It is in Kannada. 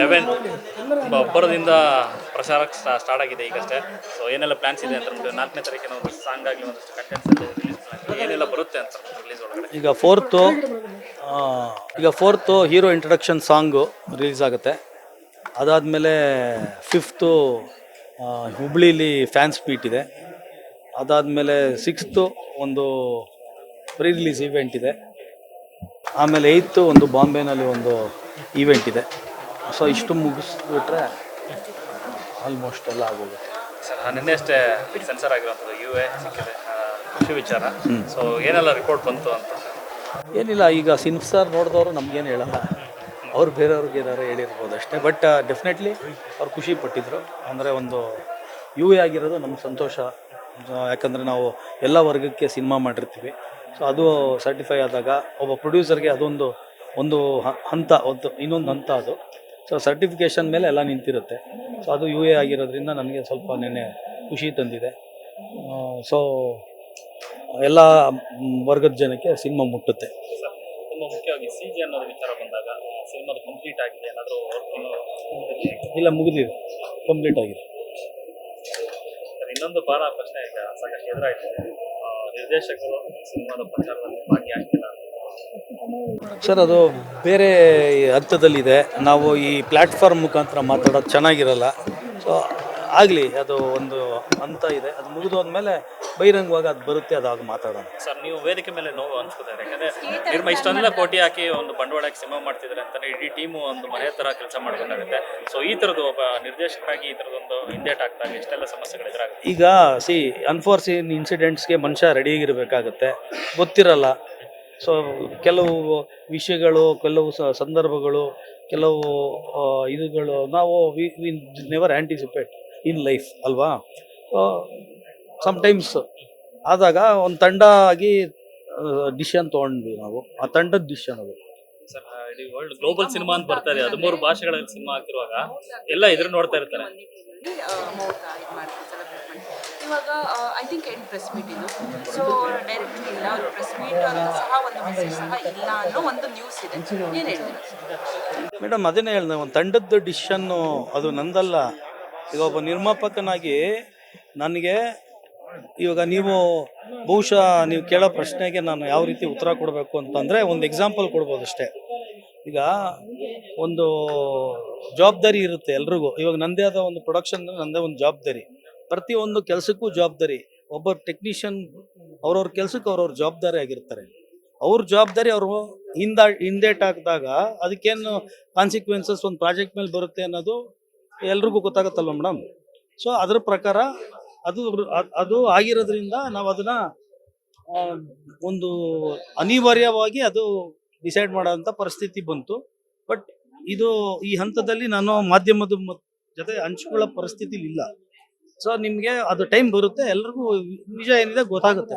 ಲೆವೆನ್ ತುಂಬ ಒಬ್ಬರದಿಂದ ಪ್ರಚಾರಕ್ಕೆ ಸ್ಟಾರ್ಟ್ ಆಗಿದೆ ಈಗಷ್ಟೇ. ಸೊ ಏನೆಲ್ಲ ಪ್ಲಾನ್ಸ್ ಇದೆ ಅಂತ ನಾಲ್ಕನೇ ತಾರೀಕಿನ ಒಂದು ಸಾಂಗ್ ಆಗಲಿ ಒಂದಷ್ಟು ಕಂಟೆಂಟ್ಸ್ ಏನೆಲ್ಲ ಬರುತ್ತೆ ಅಂತ ರಿಲೀಸ್ ಒಳಗಡೆ. ಈಗ ಫೋರ್ತು ಈಗ fourth hero introduction song release ಆಗುತ್ತೆ. ಅದಾದಮೇಲೆ ಫಿಫ್ತು ಹುಬ್ಳೀಲಿ ಫ್ಯಾನ್ಸ್ ಮೀಟ್ ಇದೆ. ಅದಾದಮೇಲೆ ಸಿಕ್ಸ್ತು ಒಂದು ಪ್ರೀ ರಿಲೀಸ್ ಈವೆಂಟ್ ಇದೆ. ಆಮೇಲೆ ಏಯ್ತು ಒಂದು ಬಾಂಬೆನಲ್ಲಿ ಒಂದು ಈವೆಂಟ್ ಇದೆ. ಸೊ ಇಷ್ಟು ಮುಗಿಸ್ಬಿಟ್ರೆ ಆಲ್ಮೋಸ್ಟ್ ಎಲ್ಲ ಆಗೋಗುತ್ತೆ. ಸರ್ ನಿನ್ನೆ ಅಷ್ಟೇ ಸೆನ್ಸರ್ ಯು ಎ ಸಿಕ್ಕಿದೆ ವಿಚಾರ. ಸೊ ಏನೆಲ್ಲ ರಿಪೋರ್ಟ್ ಬಂತು ಅಂತ? ಏನಿಲ್ಲ ಈಗ ಸಿನ್ಸರ್ ನೋಡಿದವರು ನಮ್ಗೇನು ಹೇಳಲ್ಲ. ಅವ್ರು ಬೇರೆಯವ್ರಿಗೆ ಏನಾರು ಹೇಳಿರ್ಬೋದು ಅಷ್ಟೇ. ಬಟ್ ಡೆಫಿನೆಟ್ಲಿ ಅವ್ರು ಖುಷಿ ಪಟ್ಟಿದ್ರು. ಅಂದರೆ ಒಂದು ಯು ಎ ಆಗಿರೋದು ನಮ್ಗೆ ಸಂತೋಷ. ಯಾಕಂದರೆ ನಾವು ಎಲ್ಲ ವರ್ಗಕ್ಕೆ ಸಿನಿಮಾ ಮಾಡಿರ್ತೀವಿ. ಸೊ ಅದು ಸರ್ಟಿಫೈ ಆದಾಗ ಒಬ್ಬ ಪ್ರೊಡ್ಯೂಸರ್ಗೆ ಅದೊಂದು ಒಂದು ಹಂತ ಒಂದು ಇನ್ನೊಂದು ಹಂತ ಅದು. ಸೊ ಸರ್ಟಿಫಿಕೇಷನ್ ಮೇಲೆ ಎಲ್ಲ ನಿಂತಿರುತ್ತೆ. ಸೊ ಅದು ಯು ಎ ಆಗಿರೋದ್ರಿಂದ ನನಗೆ ಸ್ವಲ್ಪ ನೆನ್ನೆ ಖುಷಿ ತಂದಿದೆ. ಸೊ ಎಲ್ಲ ವರ್ಗದ ಜನಕ್ಕೆ ಸಿನಿಮಾ ಮುಟ್ಟುತ್ತೆ. ತುಂಬ ಮುಖ್ಯವಾಗಿ ಸಿ ಜಿ ಅನ್ನೋದು ವಿಚಾರ ಬಂದಾಗ ಸಿನಿಮಾದ ಕಂಪ್ಲೀಟ್ ಆಗಿದೆ ಏನಾದರೂ ಇಲ್ಲ ಮುಗಿದಿದೆ. ಕಂಪ್ಲೀಟ್ ಆಗಿದೆ. ಇನ್ನೊಂದು ಭಾಳ ಪ್ರಶ್ನೆ ಈಗ ಸಾಕಷ್ಟು ಎದುರಾಯ್ತು. ನಿರ್ದೇಶಕರು ಸಿನಿಮಾದ ಪ್ರಚಾರದಲ್ಲಿ ಭಾಗಿಯಾಗ್ತಿಲ್ಲ. ಸರ್ ಅದು ಬೇರೆ ಹಂತದಲ್ಲಿದೆ. ನಾವು ಈ ಪ್ಲಾಟ್ಫಾರ್ಮ್ ಮುಖಾಂತರ ಮಾತಾಡೋದು ಚೆನ್ನಾಗಿರಲ್ಲ. ಸೊ ಆಗಲಿ ಅದು ಒಂದು ಹಂತ ಇದೆ. ಅದು ಮುಗಿದೋದ್ಮೇಲೆ ಬಹಿರಂಗವಾಗಿ ಅದು ಬರುತ್ತೆ ಅದಾಗ ಮಾತಾಡೋಣ. ಸರ್ ನೀವು ವೇದಿಕೆ ಮೇಲೆ ನೋವು ಅನ್ಸ್ಕೊತಾರೆ ಯಾಕಂದ್ರೆ ನಿರ್ಮ ಇಷ್ಟೊಂದೆಲ್ಲ ಕೋಟಿ ಹಾಕಿ ಒಂದು ಬಂಡವಾಳಕ್ಕೆ ಸಿನಿಮಾ ಮಾಡ್ತಿದ್ದಾರೆ ಅಂತಾನೆ ಇಡೀ ಟೀಮು ಒಂದು ಮನೆ ತರ ಕೆಲಸ ಮಾಡಬೇಕಾಗುತ್ತೆ. ಸೊ ಈ ಥರದ್ದು ಒಬ್ಬ ನಿರ್ದೇಶಕರಾಗಿ ಈ ತರದೊಂದು ಹಿಂದೇಟ್ ಆಗ್ದಾಗ ಇಷ್ಟೆಲ್ಲ ಸಮಸ್ಯೆಗಳು ಎದುರಾಗುತ್ತೆ. ಈಗ ಸಿ ಅನ್ಫೋರ್ಸಿನ್ ಇನ್ಸಿಡೆಂಟ್ಸ್ಗೆ ಮನುಷ್ಯ ರೆಡಿಯಾಗಿರಬೇಕಾಗುತ್ತೆ ಗೊತ್ತಿರಲ್ಲ. ಸೊ ಕೆಲವು ವಿಷಯಗಳು ಕೆಲವು ಸ- ಸಂದರ್ಭಗಳು ಕೆಲವು ಇದುಗಳು ನಾವು we never anticipate in life ಅಲ್ವಾ? ಸಮ್ಟೈಮ್ಸ್ ಆದಾಗ ಒಂದು ತಂಡ ಆಗಿ ಡಿಶನ್ ತೊಗೊಂಡ್ವಿ ನಾವು. ಆ ತಂಡದ ಡಿಸಿಷನ್ ಅದು. ಸರ್ ಇಡೀ ವರ್ಲ್ಡ್ ಗ್ಲೋಬಲ್ ಸಿನಿಮಾ ಅಂತ ಬರ್ತಾರೆ. ಹದಿಮೂರು ಭಾಷೆಗಳಲ್ಲಿ ಸಿನಿಮಾ ಆಗ್ತಿರುವಾಗ ಎಲ್ಲ ಎದುರು ನೋಡ್ತಾ ಇರ್ತಾರೆ. ಇವಾಗ I think end press meet ಇದು. ಸೊ ಡೈರೆಕ್ಟ್ ಇಲ್ಲ ಪ್ರೆಸ್ ಮೀಟ್ ಸಹ ಒಂದು ಮೆಸೇಜ್ ಸಹ ಇಲ್ಲ ಅನ್ನೋ ಒಂದು ನ್ಯೂಸ್ ಇದೆ. ಏನು ಹೇಳ್ತೀರಾ? ಮೇಡಮ್, ಅದನ್ನೇ ಹೇಳಿದೆ, ಒಂದು ತಂಡದ ಡಿಶನ್ನು ಅದು ನಂದಲ್ಲ. ಈಗ ಒಬ್ಬ ನಿರ್ಮಾಪಕನಾಗಿ ನನಗೆ ಇವಾಗ ನೀವು ಬಹುಶಃ ನೀವು ಕೇಳೋ ಪ್ರಶ್ನೆಗೆ ನಾನು ಯಾವ ರೀತಿ ಉತ್ತರ ಕೊಡಬೇಕು ಅಂತಂದರೆ ಒಂದು ಎಕ್ಸಾಂಪಲ್ ಕೊಡ್ಬೋದು ಅಷ್ಟೇ. ಈಗ ಒಂದು ಜವಾಬ್ದಾರಿ ಇರುತ್ತೆ ಎಲ್ರಿಗೂ. ಇವಾಗ ನಂದೇ ಆದ ಒಂದು ಪ್ರೊಡಕ್ಷನ್ ನಂದೇ ಒಂದು ಜವಾಬ್ದಾರಿ. ಪ್ರತಿಯೊಂದು ಕೆಲಸಕ್ಕೂ ಜವಾಬ್ದಾರಿ. ಒಬ್ಬ ಟೆಕ್ನಿಷಿಯನ್ ಅವ್ರವ್ರ ಕೆಲಸಕ್ಕೆ ಅವ್ರವ್ರ ಜವಾಬ್ದಾರಿ ಆಗಿರ್ತಾರೆ. ಅವ್ರ ಜವಾಬ್ದಾರಿ ಅವರು ಹಿಂದ, ಹಿಂದೇಟ್ ಹಾಕಿದಾಗ ಅದಕ್ಕೇನು ಕಾನ್ಸಿಕ್ವೆನ್ಸಸ್ ಒಂದು ಪ್ರಾಜೆಕ್ಟ್ ಮೇಲೆ ಬರುತ್ತೆ ಅನ್ನೋದು ಎಲ್ರಿಗೂ ಗೊತ್ತಾಗುತ್ತಲ್ವ ಮೇಡಮ್ ಸೊ ಅದ್ರ ಪ್ರಕಾರ ಅದು, ಅದ್- ಆಗಿರೋದ್ರಿಂದ ನಾವು ಅದನ್ನ ಒಂದು ಅನಿವಾರ್ಯವಾಗಿ ಅದು ಡಿಸೈಡ್ ಮಾಡೋಂಥ ಪರಿಸ್ಥಿತಿ ಬಂತು. ಬಟ್ ಇದು ಈ ಹಂತದಲ್ಲಿ ನಾನು ಮಾಧ್ಯಮದ ಜೊತೆ ಹಂಚ್ಕೊಳ್ಳೋ ಪರಿಸ್ಥಿತಿ ಇಲ್ಲ ಸೊ ನಿಮಗೆ ಅದು ಟೈಮ್ ಬರುತ್ತೆ ಎಲ್ರಿಗೂ ನಿಜ ಏನಿದೆ ಗೊತ್ತಾಗುತ್ತೆ.